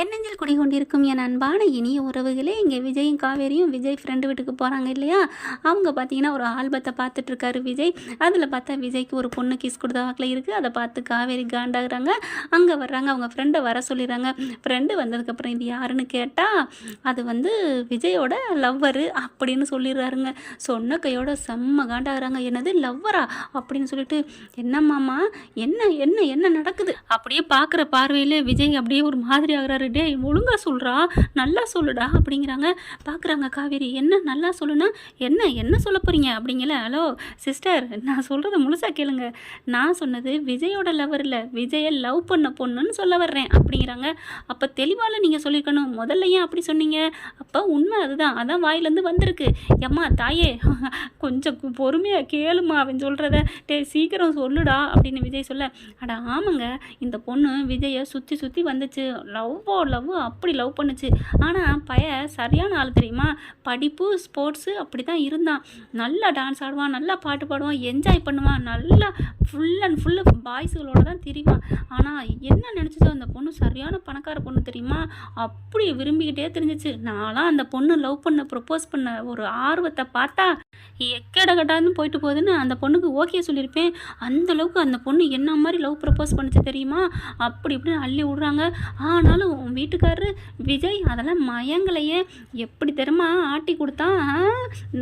என்னெஞ்சில் குடிகொண்டிருக்கும் என் அன்பான இனிய உறவுகளே இங்கே விஜயும் காவேரியும் விஜய் ஃப்ரெண்டு வீட்டுக்கு போகிறாங்க இல்லையா? அவங்க பார்த்தீங்கன்னா ஒரு ஆல்பத்தை பார்த்துட்டு இருக்காரு விஜய். அதில் பார்த்தா விஜய்க்கு ஒரு பொண்ணு கிஸ் கொடுத்த வாக்கில் இருக்குது அதை பார்த்து காவேரி காண்டாகிறாங்க. அங்கே வர்றாங்க. அவங்க ஃப்ரெண்டை வர சொல்லிடுறாங்க. ஃப்ரெண்டு வந்ததுக்கப்புறம் இது யாருன்னு கேட்டால் அது வந்து விஜயோட லவ்வரு அப்படின்னு சொல்லிடுறாருங்க. சொன்ன கையோட செம்ம காண்டாகிறாங்க. என்னது லவ்வரா அப்படின்னு சொல்லிட்டு என்னம்மாமா என்ன என்ன என்ன நடக்குது? அப்படியே பார்க்குற பார்வையில் விஜய் அப்படியே ஒரு மாதிரி ஆகிறாரு. டேய் ஒழுங்காக சொல்கிறா நல்லா சொல்லுடா அப்படிங்கிறாங்க. பார்க்குறாங்க காவேரி என்ன நல்லா சொல்லுனா? என்ன என்ன சொல்ல போகிறீங்க அப்படிங்கல. ஹலோ சிஸ்டர் நான் சொல்கிறத முழுசாக கேளுங்க. நான் சொன்னது விஜயோட லவர் இல்லை. விஜயை லவ் பண்ண பொண்ணுன்னு சொல்ல வர்றேன் அப்படிங்கிறாங்க. அப்போ தெளிவால நீங்கள் சொல்லியிருக்கணும் முதல்ல ஏன் அப்படி சொன்னீங்க? அப்போ உண்மை அதுதான். அதான் வாயிலேருந்து வந்திருக்கு. எம்மா தாயே கொஞ்சம் பொறுமையாக கேளுமா அவன் சொல்கிறத டே சீக்கிரம் சொல்லுடா அப்படின்னு விஜய் சொல்ல. அட ஆமாங்க. இந்த பொண்ணு விஜயை சுற்றி சுற்றி வந்துச்சு. லவ் லவ்வோ லவ் அப்படி லவ் பண்ணுச்சு. ஆனால் பையன் சரியான ஆள் தெரியுமா? படிப்பு ஸ்போர்ட்ஸு அப்படி தான் இருந்தான். நல்லா டான்ஸ் ஆடுவான் நல்லா பாட்டு பாடுவான் என்ஜாய் பண்ணுவான். நல்லா ஃபுல் அண்ட் ஃபுல்லு பாய்ஸுகளோட தான் திரிவான். ஆனால் என்ன நினச்சதோ அந்த பொண்ணு சரியான பணக்கார பொண்ணு தெரியுமா? அப்படி விரும்பிக்கிட்டே தெரிஞ்சிச்சு. நான்லாம் அந்த பொண்ணு லவ் பண்ண ப்ரப்போஸ் பண்ண ஒரு ஆர்வத்தை பார்த்தா எக்கடகட்டான்னு போயிட்டு போகுதுன்னு அந்த பொண்ணுக்கு ஓகே சொல்லியிருப்பேன். அந்த அளவுக்கு அந்த பொண்ணு என்ன மாதிரி லவ் ப்ரப்போஸ் பண்ணுச்சு தெரியுமா? அப்படி இப்படின்னு அள்ளி விடுறாங்க. ஆனாலும் உன் வீட்டுக்காரரு விஜய் அதெல்லாம் மயங்களையே எப்படி தெரியுமா? ஆட்டி கொடுத்தா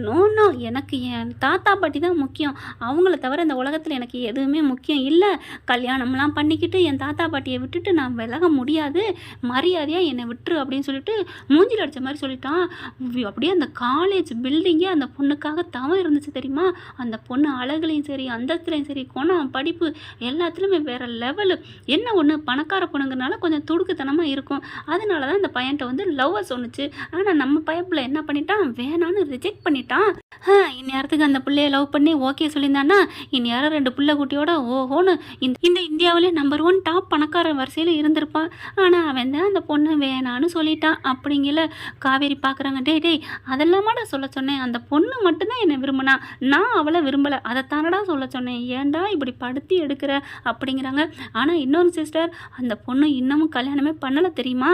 நோ நோ எனக்கு என் தாத்தா பாட்டி தான் முக்கியம். அவங்கள தவிர இந்த உலகத்தில் எனக்கு எதுவுமே முக்கியம் இல்லை. கல்யாணம்லாம் பண்ணிக்கிட்டு என் தாத்தா பாட்டியை விட்டுட்டு நான் விலக முடியாது. மரியாதையாக என்னை விட்டுரு அப்படின்னு சொல்லிட்டு மூஞ்சில் அடித்த மாதிரி சொல்லிட்டான். அப்படியே அந்த காலேஜ் பில்டிங்கே அந்த பொண்ணுக்காக தவம் இருந்துச்சு தெரியுமா? அந்த பொண்ணு அழகுலையும் சரி அந்தஸ்துலையும் சரி குணம் படிப்பு எல்லாத்துலேயுமே வேறு லெவலு என்ன ஒன்று பணக்கார பொண்ணுங்கிறனால கொஞ்சம் துடுக்குத்தனமாக இருக்கும் இருக்கும். அதனால தான் அந்த பையன்ட்ட வந்து லவ்வை சொன்னுச்சு. ஆனால் நம்ம பயப்பில் என்ன பண்ணிட்டான்? வேணான்னு ரிஜெக்ட் பண்ணிட்டான். ஆ, இந்நேரத்துக்கு அந்த பிள்ளைய லவ் பண்ணி ஓகே சொல்லியிருந்தான்னா இந்நேரம் ரெண்டு பிள்ளை குட்டியோட ஓஹோன்னு இந்த இந்த இந்தியாவிலே நம்பர் ஒன் டாப் பணக்கார வரிசையில் இருந்திருப்பான். ஆனால் அவன் தான் அந்த பொண்ணு வேணான்னு சொல்லிட்டான் அப்படிங்கல காவேரி பார்க்குறாங்க டேய் டேய் நான் சொல்ல சொன்னேன். அந்த பொண்ணு மட்டும்தான் என்னை விரும்பினா நான் அவளை விரும்பலை. அதைத்தானடா சொல்ல சொன்னேன். ஏன்டா இப்படி படுத்தி எடுக்கிற? அப்படிங்கிறாங்க. ஆனால் இன்னொரு சிஸ்டர் அந்த பொண்ணு இன்னமும் கல்யாணமே பண்ணலை தெரியுமா?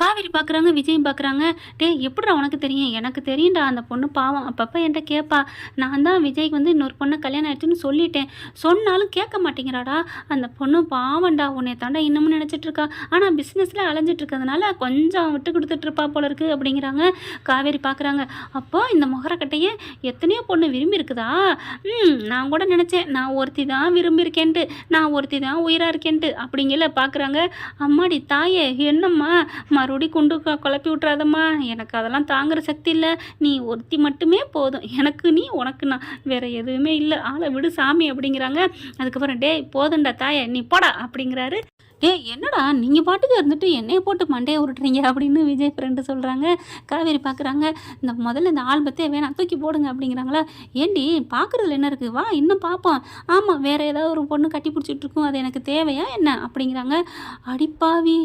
காவேரி பார்க்குறாங்க விஜயும் பார்க்குறாங்க டேய் எப்படிடா உனக்கு தெரியும்? எனக்கு தெரியும்டா அந்த பொண்ணு பாவம். அப்பப்போ என்கிட்ட கேட்பா நான் தான் விஜய்க்கு வந்து இன்னொரு பொண்ணை கல்யாணம் ஆயிடுச்சுன்னு சொல்லிட்டேன். சொன்னாலும் கேட்க மாட்டேங்கிறாடா. அந்த பொண்ணு பாவம்டா உன்னை தாண்டா இன்னமும் நினச்சிட்ருக்கா ஆனால் பிஸ்னஸில் அலைஞ்சிட்டு இருக்கிறதுனால கொஞ்சம் விட்டு கொடுத்துட்ருப்பா போல இருக்கு அப்படிங்கிறாங்க. காவேரி பார்க்குறாங்க அப்போ இந்த முகரக்கட்டையை எத்தனையோ பொண்ணு விரும்பி இருக்குதா? ம் நான் கூட நினச்சேன். நான் ஒருத்தி தான் விரும்பியிருக்கேன்ட்டு. நான் ஒருத்தி தான் உயிராக இருக்கேன்ட்டு. அப்படிங்கல பார்க்குறாங்க அம்மாடி தாயே என்னம்மா? மறுபடி குண்டு குழப்பி விட்றாதம்மா எனக்கு அதெல்லாம் தாங்குற சக்தி இல்லை. நீ ஒருத்தி மட்டுமே போதும். எனக்கு நீ உனக்கு நான். வேற எதுவுமே இல்லை. ஆளை விடு சாமி அப்படிங்கிறாங்க. அதுக்கப்புறம் டேய் போதும்டா தாயே. நீ போடா. அப்படிங்கிறாரு. டேய் என்னடா நீங்கள் பாட்டுக்கு இருந்துட்டு என்னைய போட்டு மண்டையை உருட்டுறீங்க அப்படின்னு விஜய் ஃப்ரெண்டு சொல்கிறாங்க காவேரி பார்க்குறாங்க இந்த முதல்ல இந்த ஆல்பத்தே வேணாம் தூக்கி போடுங்க அப்படிங்கிறாங்களா? ஏண்டி பார்க்குறதுல என்ன இருக்குது வா இன்னும் பார்ப்போம் ஆமாம் வேறு ஏதாவது ஒரு பொண்ணு கட்டி பிடிச்சிட்டு இருக்கும். அது எனக்கு தேவையா என்ன? அப்படிங்கிறாங்க. அடிப்பாவி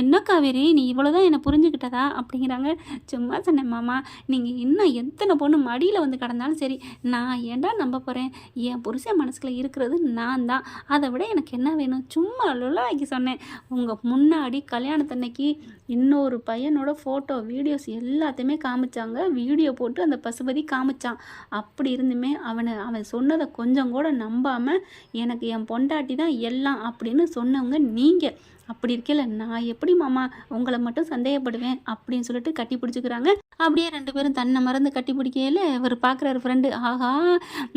என்ன காவேரி? நீ இவ்வளோதான் என்னை புரிஞ்சுக்கிட்டதா? அப்படிங்கிறாங்க. சும்மா சொன்னேன் மாமா நீங்கள் இன்னும் எத்தனை பொண்ணு மடியில் வந்து கிடந்தாலும் சரி நான் ஏன்டா நம்ப போகிறேன் என் புருஷன் மனசில் இருக்கிறது நான் தான் அதை விட எனக்கு என்ன வேணும்? சும்மா லுலாக்கி சொன்னேன். உங்கள் முன்னாடி கல்யாணத்தன்னைக்கு இன்னொரு பையனோட ஃபோட்டோ வீடியோஸ் எல்லாத்தையுமே காமிச்சாங்க. வீடியோ போட்டு அந்த பசுபதி காமிச்சான். அப்படி இருந்துமே அவனை அவன் சொன்னதை கொஞ்சம் கூட நம்பாமல் எனக்கு என் பொண்டாட்டி தான் எல்லாம் அப்படின்னு சொன்னவங்க நீங்கள் அப்படி இருக்கல நான் எப்படி மாமா உங்களை மட்டும் சந்தேகப்படுவேன் அப்படின்னு சொல்லிட்டு கட்டி பிடிச்சிக்கிறாங்க. அப்படியே ரெண்டு பேரும் தன்னை மறந்து கட்டி பிடிக்கையில இவர் பார்க்குறாரு ஃப்ரெண்டு ஆஹா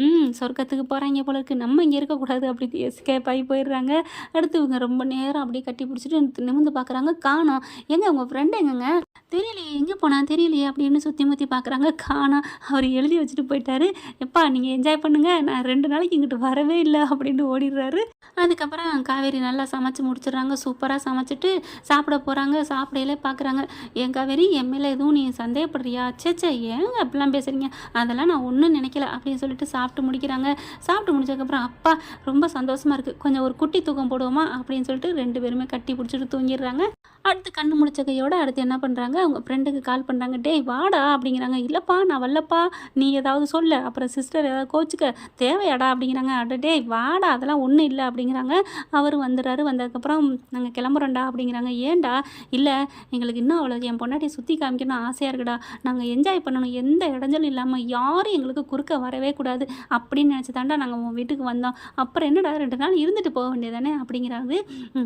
ம் சொர்க்கத்துக்கு போகிறாங்க போல இருக்கு. நம்ம இங்கே இருக்கக்கூடாது. அப்படி எஸ்கேப் ஆகி போயிடுறாங்க. அடுத்து இவங்க ரொம்ப நேரம் அப்படியே கட்டி பிடிச்சிட்டு நிமிர்ந்து பார்க்குறாங்க. காணோம் எங்க உங்கள் ஃப்ரெண்டு எங்கங்க? தெரியலையே. எங்கே போனா? தெரியலையே அப்படின்னு சுற்றி முற்றி பார்க்குறாங்க. காணோம் அவர் எழுதி வச்சுட்டு போயிட்டாரு. எப்பா நீங்கள் என்ஜாய் பண்ணுங்க. நான் ரெண்டு நாளைக்கு இங்கிட்டு வரவே இல்லை அப்படின்னு ஓடிடுறாரு. அதுக்கப்புறம் காவேரி நல்லா சமைச்சு முடிச்சிடுறாங்க. சூப்பராக சமைச்சிட்டு சாப்பிட போகிறாங்க சாப்பிடையிலே பார்க்குறாங்க. என் காவேரி என் மேலே எதுவும் நீ சந்தேகப்படுறியா? சேச்சே ஏங்க அப்படிலாம் பேசுகிறீங்க அதெல்லாம் நான் ஒன்றும் நினைக்கல அப்படின்னு சொல்லிட்டு சாப்பிட்டு முடிக்கிறாங்க. சாப்பிட்டு முடிச்சதுக்கப்புறம் அப்பா ரொம்ப சந்தோஷமாக இருக்குது கொஞ்சம் ஒரு குட்டி தூக்கம் போடுவோமா? அப்படின்னு சொல்லிட்டு ரெண்டு பேருமே கட்டி பிடிச்சிட்டு தூங்கிடுறாங்க. அடுத்து கண்ணு முடிச்ச கையோட அடுத்து என்ன பண்ணுறாங்க அவங்க ஃப்ரெண்டுக்கு கால் பண்ணுறாங்க டேய் வாடா அப்படிங்கிறாங்க. இல்லைப்பா நான் வரலப்பா. நீ ஏதாவது சொல்ல. அப்புறம் சிஸ்டர் ஏதாவது கோச்சுக்க. தேவையாடா அப்படிங்கிறாங்க. அட டேய் வாடா அதெல்லாம் ஒன்றும் இல்லை அப்படிங்கிறாங்க. அவர் வந்துடுறாரு. வந்ததுக்கப்புறம் நாங்கள் கிளம்புறோண்டா கிளம்புறோம்டா அப்படிங்கிறாங்க. ஏன்டா? இல்லை எங்களுக்கு இன்னும் அவ்வளோ என் பொண்டாட்டியை சுற்றி காமிக்கணும் ஆசையாக இருக்குடா. நாங்கள் என்ஜாய் பண்ணணும். எந்த இடைஞ்சலும் இல்லாமல் யாரும் எங்களுக்கு குறுக்க வரவே கூடாது. அப்படின்னு நினச்சி தாண்டா நாங்கள் உன் வீட்டுக்கு வந்தோம். அப்புறம் என்னடா ரெண்டு நாள் இருந்துட்டு போக வேண்டியதானே அப்படிங்கிறாங்க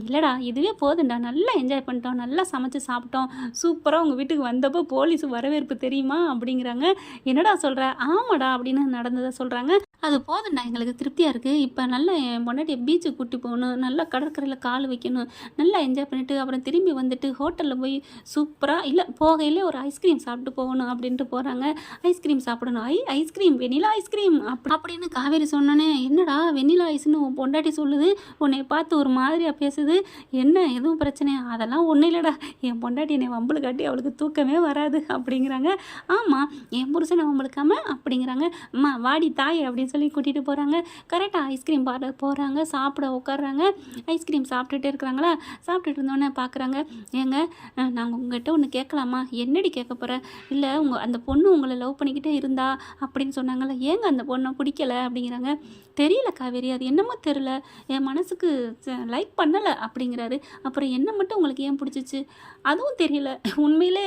இல்லைடா இதுவே போதும்டா. நல்லா என்ஜாய் பண்ணிட்டோம். நல்லா சமைச்சு சாப்பிட்டோம். சூப்பராக உங்கள் வீட்டுக்கு வந்தப்போ போலீஸ் வரவேற்பு தெரியுமா? அப்படிங்கிறாங்க. என்னடா சொல்கிற ஆமாடா அப்படின்னு நடந்ததை சொல்கிறாங்க அது போதும்டா எங்களுக்கு திருப்தியாக இருக்குது இப்போ நல்லா என் பொண்டாட்டியை பீச்சுக்கு கூட்டி போகணும். நல்லா கடற்கரையில் கால் வைக்கணும். நல்லா என்ஜாய் பண்ணிவிட்டு அப்புறம் திரும்பி வந்துட்டு ஹோட்டலில் போய் சூப்பராக இல்லை போகையிலே ஒரு ஐஸ்கிரீம் சாப்பிட்டு போகணும் அப்படின்ட்டு போகிறாங்க ஐஸ்கிரீம் சாப்பிடணும். ஐ ஐஸ்கிரீம் வெண்ணிலா ஐஸ்கிரீம் அப்படி அப்படின்னு காவேரி சொன்னோன்னே என்னடா வெண்ணிலா ஐஸ்னு உன் பொண்டாட்டி சொல்லுது? உன்னை பார்த்து ஒரு மாதிரியாக பேசுது? என்ன எதுவும் பிரச்சனையா அதெல்லாம் ஒன்றும் இல்லைடா. என் பொண்டாட்டி என்னை வம்பளு காட்டி அவளுக்கு தூக்கமே வராது. அப்படிங்கிறாங்க. ஆமாம் என் புருஷனை வம்பளுக்காமல் அப்படிங்கிறாங்க. அம்மா வாடி தாய் அப்படின்னு சொல்லி கூட்டிகிட்டு போகிறாங்க கரெக்டாக ஐஸ்கிரீம் பார்லர் போகிறாங்க சாப்பிட உட்காடுறாங்க ஐஸ்கிரீம் சாப்பிட்டுட்டே இருக்கிறாங்களா? சாப்பிட்டுட்டு இருந்தோன்னே பார்க்குறாங்க ஏங்க நாங்கள் உங்கள்கிட்ட ஒன்று கேட்கலாமா? என்னடி கேட்க போகிற இல்லை உங்கள் அந்த பொண்ணு உங்களை லவ் பண்ணிக்கிட்டே இருந்தா அப்படின்னு சொன்னாங்கல்ல. ஏங்க அந்த பொண்ணை பிடிக்கல அப்படிங்கிறாங்க. தெரியல காவேரி அது என்னமோ தெரில என் மனசுக்கு லைக் பண்ணலை அப்படிங்கிறாரு. அப்புறம் என்ன மட்டும் உங்களுக்கு ஏன் பிடிச்சிச்சு? அதுவும் தெரியல. உண்மையிலே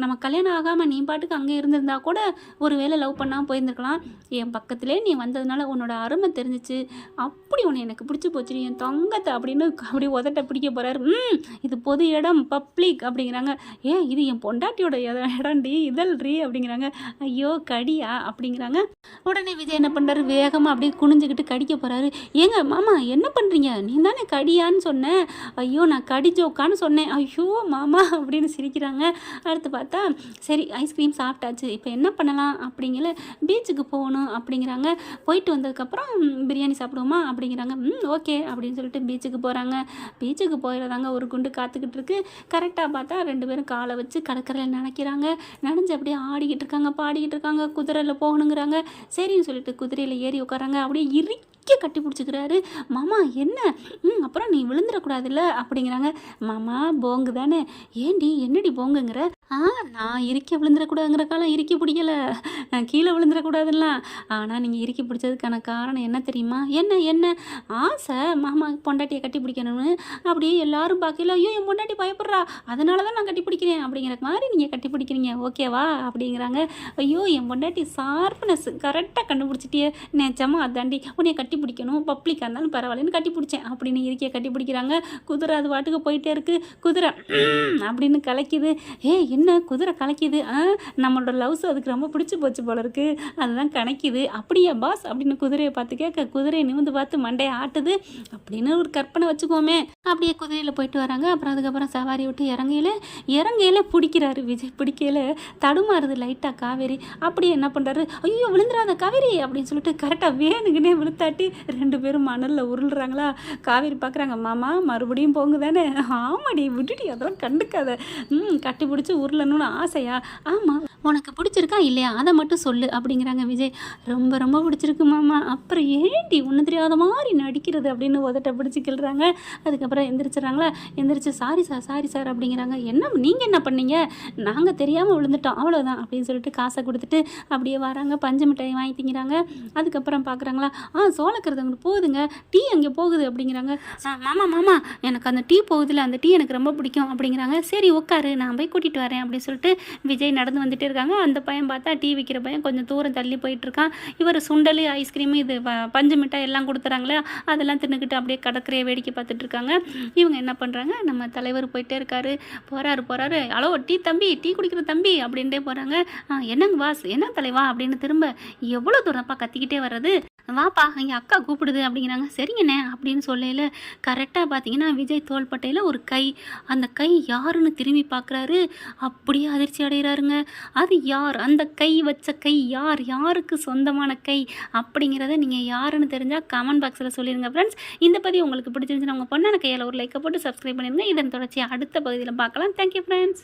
நம்ம கல்யாணம் ஆகாமல் நீ பாட்டுக்கு அங்கே இருந்திருந்தா கூட ஒரு வேளை லவ் பண்ணாமல் போயிருந்துருக்கலாம். என் பக்கத்துலேயே நீ வந்ததுனால உன்னோட அருமை தெரிஞ்சிச்சு. அப்படி உன்னை எனக்கு பிடிச்சி போச்சு. என் தங்கத்தை அப்படின்னு அப்படி உதட்ட பிடிக்க போகிறாரு ம் இது பொது இடம் பப்ளிக் அப்படிங்கிறாங்க. ஏ இது என் பொண்டாட்டியோட இடம் இடம்டி இதழ்றி அப்படிங்கிறாங்க. ஐயோ கடியா அப்படிங்கிறாங்க. உடனே விஜய் என்ன பண்ணுறாரு வேகமாக அப்படியே குனிஞ்சுக்கிட்டு கடிக்க போகிறாரு ஏங்க மாமா என்ன பண்ணுறீங்க நீ தானே கடியான்னு சொன்னேன் ஐயோ நான் கடி ஜோக்கான்னு சொன்னேன். ஐயோ மாமா அப்படின்னு சிரிக்கிறாங்க. அடுத்து பார்த்தா சரி ஐஸ்கிரீம் சாப்பிட்டாச்சு. இப்போ என்ன பண்ணலாம் அப்படிங்கல பீச்சுக்கு போகணும் அப்படிங்கிறாங்க. போயிட்டு வந்ததுக்கப்புறம் பிரியாணி சாப்பிடுவோமா? அப்படிங்கிறாங்க. ம் ஓகே அப்படின்னு சொல்லிட்டு பீச்சுக்கு போகிறாங்க பீச்சுக்கு போயிடுறாங்க ஒரு குண்டு காத்துக்கிட்டு இருக்கு. கரெக்டாக பார்த்தா ரெண்டு பேரும் காலை வச்சு கடற்கரையில் நினைக்கிறாங்க. நனைஞ்சு அப்படியே ஆடிக்கிட்டு இருக்காங்க பாடிக்கிட்டு இருக்காங்க. குதிரையில் போகணுங்கிறாங்க. சரின்னு சொல்லிட்டு குதிரையில் ஏறி உட்காராங்க அப்படியே இறுக்கி கட்டி பிடிச்சிக்கிறாரு. மாமா என்ன? ம் அப்புறம் நீ விழுந்துடக்கூடாதுல்ல அப்படிங்கிறாங்க. மாமா போங்கு தானே ஏண்டி என்னடி போங்குங்கிற? ஆ நான் இறுக்கி விழுந்துடக்கூடாதுங்கிற காலம் இறுக்கி பிடிக்கலை. நான் கீழே விழுந்துடக்கூடாதுலாம் ஆனால் நீங்கள் இறுக்கி பிடிச்சதுக்கான காரணம் என்ன தெரியுமா? என்ன என்ன? ஆசை மாமா பொண்டாட்டியை கட்டி பிடிக்கணும்னு. அப்படியே எல்லாரும் பார்க்கல ஐயோ என் பொண்டாட்டி பயப்படுறா. அதனால தான் நான் கட்டி பிடிக்கிறேன். அப்படிங்கிற மாதிரி நீங்கள் கட்டி பிடிக்கிறீங்க. ஓகேவா அப்படிங்கிறாங்க. ஐயோ என் பொண்டாட்டி ஷார்ப்னஸ் கரெக்டாக கண்டுபிடிச்சிட்டியே. நேச்சமாக அதாண்டி. உன்னை கட்டி பிடிக்கணும். பப்ளிக்காக இருந்தாலும் பரவாயில்லன்னு கட்டி பிடிச்சேன். அப்படின்னு இருக்கையை கட்டி பிடிக்கிறாங்க. குதிரை அது பாட்டுக்கு போயிட்டே இருக்குது குதிரை அப்படின்னு கலைக்குது. ஏ என்ன என்ன குதிரை கலைக்குது? ஆ நம்மளோட லவ்ஸ் அதுக்கு ரொம்ப பிடிச்சி போச்சு போல இருக்கு. அதுதான் கணக்கிது அப்படியா பாஸ் அப்படின்னு குதிரையை பார்த்து கேட்க குதிரையை நிமிந்து பார்த்து மண்டையை ஆட்டுது. அப்படின்னு ஒரு கற்பனை வச்சுக்கோமே. அப்படியே குதிரையில் போயிட்டு வராங்க. அப்புறம் அதுக்கப்புறம் சவாரி விட்டு இறங்கையில இறங்கையில பிடிக்கிறாரு விஜய். பிடிக்கையில தடுமாறுது லைட்டாக காவேரி. அப்படியே என்ன பண்ணுறாரு ஐயோ விழுந்துடாத காவேரி! அப்படின்னு சொல்லிட்டு கரெக்டாக வேணுங்கன்னே விழுத்தாட்டி ரெண்டு பேரும் மணலில் உருள்றாங்களா? காவேரி பார்க்குறாங்க மாமா மறுபடியும் போங்க தானே. ஆமாடி விட்டுடி அதெல்லாம் கண்டுக்காத. ம் கட்டி பிடிச்சி உருளணும்னு ஆசையா? ஆமாம் உனக்கு பிடிச்சிருக்கா இல்லையா? அதை மட்டும் சொல்லு அப்படிங்கிறாங்க விஜய். ரொம்ப ரொம்ப பிடிச்சிருக்கு மாமா. அப்புறம் ஏண்டி ஒன்று தெரியாத மாதிரி நடிக்கிறது அப்படின்னு உதட்ட பிடிச்சி அதுக்கப்புறம் எந்திரிச்சிடறாங்களா? எந்திரிச்சு சாரி சார் சாரி சார் அப்படிங்கிறாங்க. என்ன நீங்கள் என்ன பண்ணீங்க? நாங்கள் தெரியாமல் விழுந்துட்டோம். அவ்வளோதான் அப்படின்னு சொல்லிட்டு காசை கொடுத்துட்டு அப்படியே வராங்க. பஞ்சு மிட்டாய் வாங்கி திங்கிறாங்க அதுக்கப்புறம் பார்க்குறாங்களா ஆ சோளக்கிறது அங்கே போகுதுங்க. டீ அங்கே போகுது அப்படிங்கிறாங்க. "ஆ, மாமா மாமா. எனக்கு அந்த டீ போகுதுல. அந்த டீ எனக்கு ரொம்ப பிடிக்கும் அப்படிங்கிறாங்க. சரி உட்காரு. நான் போய் கூட்டிகிட்டு வரேன். அப்படின்னு சொல்லிட்டு விஜய் நடந்து வந்துட்டே இருக்காங்க. அந்த பையன் பார்த்தா டீ விற்கிற பையன் கொஞ்சம் தூரம் தள்ளி போயிட்டு இருக்கான். இவர் சுண்டல் ஐஸ்கிரீமு இது பஞ்சு மிட்டாய் எல்லாம் கொடுத்துறாங்களே அதெல்லாம் தின்னுக்கிட்டு அப்படியே கடற்கரையை வேடிக்கை பார்த்துட்டு இருக்காங்க. இவங்க என்ன பண்ணுறாங்க நம்ம தலைவர் போயிட்டே இருக்காரு. போறாரு போறாரு. ஹலோ டீ தம்பி டீ குடிக்கிற தம்பி அப்படின்ட்டே போகிறாங்க என்னங்க வாஸ்? என்ன தலைவா? அப்படின்னு திரும்ப எவ்வளோ தூரம்ப்பா கத்திக்கிட்டே வர்றது? வாப்பா எங்கள் அக்கா கூப்பிடுது அப்படிங்கிறாங்க. சரிங்கண்ணே அப்படின்னு சொல்லல கரெக்டாக பார்த்தீங்கன்னா விஜய் தோள்பட்டையில் ஒரு கை. அந்த கை யாருன்னு திரும்பி பார்க்குறாரு. அப்படியே அதிர்ச்சி அடைகிறாருங்க. அது யார்? அந்த கை வச்ச கை யார்? யாருக்கு சொந்தமான கை? அப்படிங்கிறத நீங்கள் யாருன்னு தெரிஞ்சால் கமெண்ட் பாக்ஸில் சொல்லிடுங்க ஃப்ரெண்ட்ஸ் இந்த பதிவு உங்களுக்கு பிடிச்சிருந்துச்சுன்னா உங்கள் பொண்ணான கையில் ஒரு லைக்கை போட்டு சப்ஸ்கிரைப் பண்ணிடுங்க. இதன் தொடர்ச்சி அடுத்த பகுதியில் பார்க்கலாம். Thank you friends